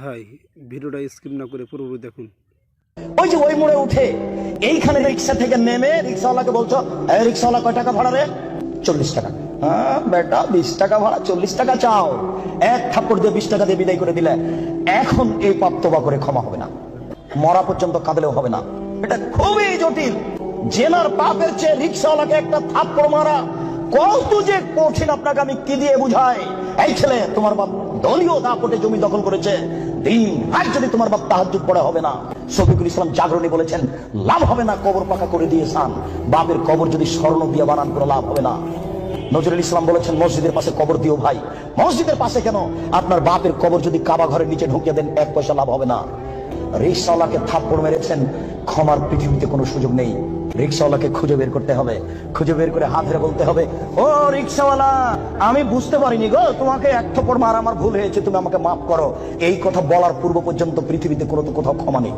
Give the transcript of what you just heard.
ভাই, ভিডিওটা স্কিপ না করে পুরোপুরি দেখুন। ওই যে ওই মোড়ে উঠে, এইখানে রিক্সা থেকে নেমে রিক্সাওয়ালাকে বলছো রিক্সাওয়ালা কয় টাকা ভাড়া রে? চল্লিশ টাকা। হ্যাঁ বেটা, বিশ টাকা ভাড়া, চল্লিশ টাকা চাও। এক থাপ্পড় দিয়ে বিশ টাকা দিয়ে বিদায় করে দিলে এখন এই পাপ তোবা করে ক্ষমা হবে না। মরা পর্যন্ত কাঁদলেও হবে না। এটা খুবই জটিল। জেনার পাপের চেয়ে রিক্সাওয়ালাকে একটা থাপ্পড় মারা কত যে কঠিন আপনাকে আমি কি দিয়ে বুঝাই? এই ছেলে, তোমার বাপ দলীয় দাপটে জমি দখল করেছে। দিন রাত যদি তোমার বাপ তাহাজুদ পড়ে হবে না, শফিকুল ইসলাম জাগরণী বলেছেন, লাভ হবে না, কবর পাকা করে দিয়ে সান বাপের কবর যদি স্বর্ণ দিয়ে বানান করে লাভ হবে না। নজরুল ইসলাম বলেছেন, মসজিদের পাশে কবর দিও ভাই। মসজিদের পাশে কেন? আপনার বাপের কবর যদি কাবা ঘরের নিচে ঢুকিয়ে দেন, এক পয়সা লাভ হবে না। রিক্সাওয়ালাকে থাপ্পড় মেরেছেন, ক্ষমার পৃথিবীতে কোনো সুযোগ নেই। রিক্সাওয়ালাকে খুঁজে বের করতে হবে, খুঁজে বের করে হাত বলতে হবে, ও রিক্সাওয়ালা, আমি বুঝতে পারিনি গো, তোমাকে এক থপড় মার আমার ভুল হয়েছে, তুমি আমাকে মাফ করো। এই কথা বলার পূর্ব পর্যন্ত পৃথিবীতে কোনো তো কোথাও ক্ষমা নেই।